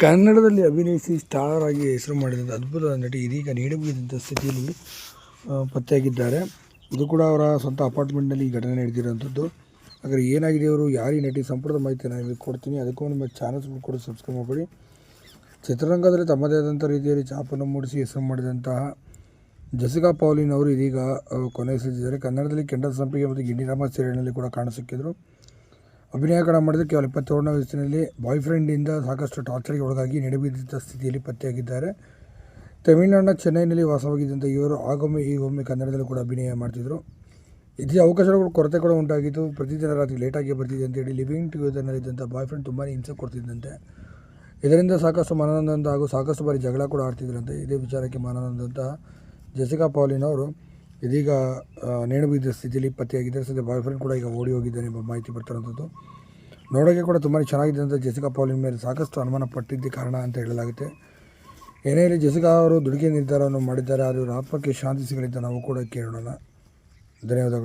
ಕನ್ನಡದಲ್ಲಿ ಅಭಿನಯಿಸಿ ಸ್ಟಾರ್ ಆಗಿ ಹೆಸರು ಮಾಡಿದಂಥ ಅದ್ಭುತ ನಟಿ ಇದೀಗ ನೀಡಬಹುದಂಥ ಸ್ಥಿತಿಯಲ್ಲಿ ಪತ್ತೆಯಾಗಿದ್ದಾರೆ. ಇದು ಕೂಡ ಅವರ ಸ್ವಂತ ಅಪಾರ್ಟ್ಮೆಂಟ್ನಲ್ಲಿ ಈ ಘಟನೆ ನಡೆದಿರುವಂಥದ್ದು ಹಾಗಾದರೆ ಏನಾಗಿದೆ ಅವರು? ಯಾರೀ ನಟಿ? ಸಂಪೂರ್ಣ ಮಾಹಿತಿ ನಾನು ನಿಮಗೆ ಕೊಡ್ತೀನಿ. ಅದಕ್ಕೂ ನಿಮ್ಮ ಚಾನಲ್ಸ್ ಕೂಡ ಸಬ್ಸ್ಕ್ರೈಬ್ ಮಾಡಿಕೊಡಿ ಚಿತ್ರರಂಗದಲ್ಲಿ ತಮ್ಮದೇ ಆದಂಥ ರೀತಿಯಲ್ಲಿ ಚಾಪನ್ನು ಮೂಡಿಸಿ ಹೆಸರು ಮಾಡಿದಂತಹ ಜಸಿಕಾ ಪೌಲಿನ್ ಅವರು ಇದೀಗ ಕೊನೆಯುಸಿದ್ದಾರೆ ಕನ್ನಡದಲ್ಲಿ ಕೆಂಡ ಸಂಪಿಗೆ ಮತ್ತು ಗಿಂಡಿರಾಮ ಸೀರಿಯಲ್ನಲ್ಲಿ ಕೂಡ ಕಾಣಿಸುತ್ತಿದ್ದರು ಅಭಿನಯ ಕೂಡ ಮಾಡಿದ ಕೇವಲ ಇಪ್ಪತ್ತೇಳನೇ ವಯಸ್ಸಿನಲ್ಲಿ ಬಾಯ್ ಫ್ರೆಂಡಿಂದ ಸಾಕಷ್ಟು ಟಾರ್ಚರ್ಗೆ ಒಳಗಾಗಿ ನೆಡಬಿದ್ದ ಸ್ಥಿತಿಯಲ್ಲಿ ಪತ್ತೆಯಾಗಿದ್ದಾರೆ. ತಮಿಳುನಾಡಿನ ಚೆನ್ನೈನಲ್ಲಿ ವಾಸವಾಗಿದ್ದಂಥ ಇವರು ಆಗೊಮ್ಮೆ ಈಗೊಮ್ಮೆ ಕನ್ನಡದಲ್ಲಿ ಕೂಡ ಅಭಿನಯ ಮಾಡ್ತಿದ್ರು. ಇದೇ ಅವಕಾಶಗಳು ಕೊರತೆ ಕೂಡ ಉಂಟಾಗಿತ್ತು ಪ್ರತಿದಿನ ರಾತ್ರಿ ಲೇಟಾಗಿ ಬರ್ತಿದೆ ಅಂತೇಳಿ ಲಿವಿಂಗ್ ಟುಗೆದರ್ನಲ್ಲಿದ್ದಂಥ ಬಾಯ್ ಫ್ರೆಂಡ್ ತುಂಬಾ ಹಿಂಸೆ ಕೊಡ್ತಿದ್ದಂತೆ. ಇದರಿಂದ ಸಾಕಷ್ಟು ಮನನೊಂದಂತ ಹಾಗೂ ಸಾಕಷ್ಟು ಬಾರಿ ಜಗಳ ಕೂಡ ಆಡ್ತಿದ್ರಂತೆ. ಇದೇ ವಿಚಾರಕ್ಕೆ ಮನನೊಂದಂಥ ಜೆಸಿಕಾ ಪಾಲಿನ್ ಅವರು ಇದೀಗ ನೇಣು ಬಿದ್ದ ಸ್ಥಿತಿಯಲ್ಲಿ ಪತ್ತೆಯಾಗಿದ್ದಾರೆ ಸದ್ಯ ಬಾಯ್ ಫ್ರೆಂಡ್ ಕೂಡ ಈಗ ಓಡಿ ಹೋಗಿದ್ದಾನೆ ಎಂಬ ಮಾಹಿತಿ ಬರ್ತಿರೋಂಥದ್ದು. ನೋಡೋಕೆ ಕೂಡ ತುಂಬಾ ಚೆನ್ನಾಗಿದೆ ಅಂತ ಜೆಸಿಕಾ ಪೌಲಿನ ಮೇಲೆ ಸಾಕಷ್ಟು ಅನುಮಾನ ಪಟ್ಟಿದ್ದ ಕಾರಣ ಅಂತ ಹೇಳಲಾಗುತ್ತೆ. ಏನೇ ಇರಲಿ ಜೆಸಿಕಾ ಅವರು ದುಡುಗೆ ನಿರ್ಧಾರವನ್ನು ಮಾಡಿದ್ದಾರೆ ಅದು ಆತ್ಮಕ್ಕೆ ಶಾಂತಿ ಸಿಗಲಿದ್ದ ನಾವು ಕೂಡ ಕೇಳೋಣ. ಧನ್ಯವಾದಗಳು.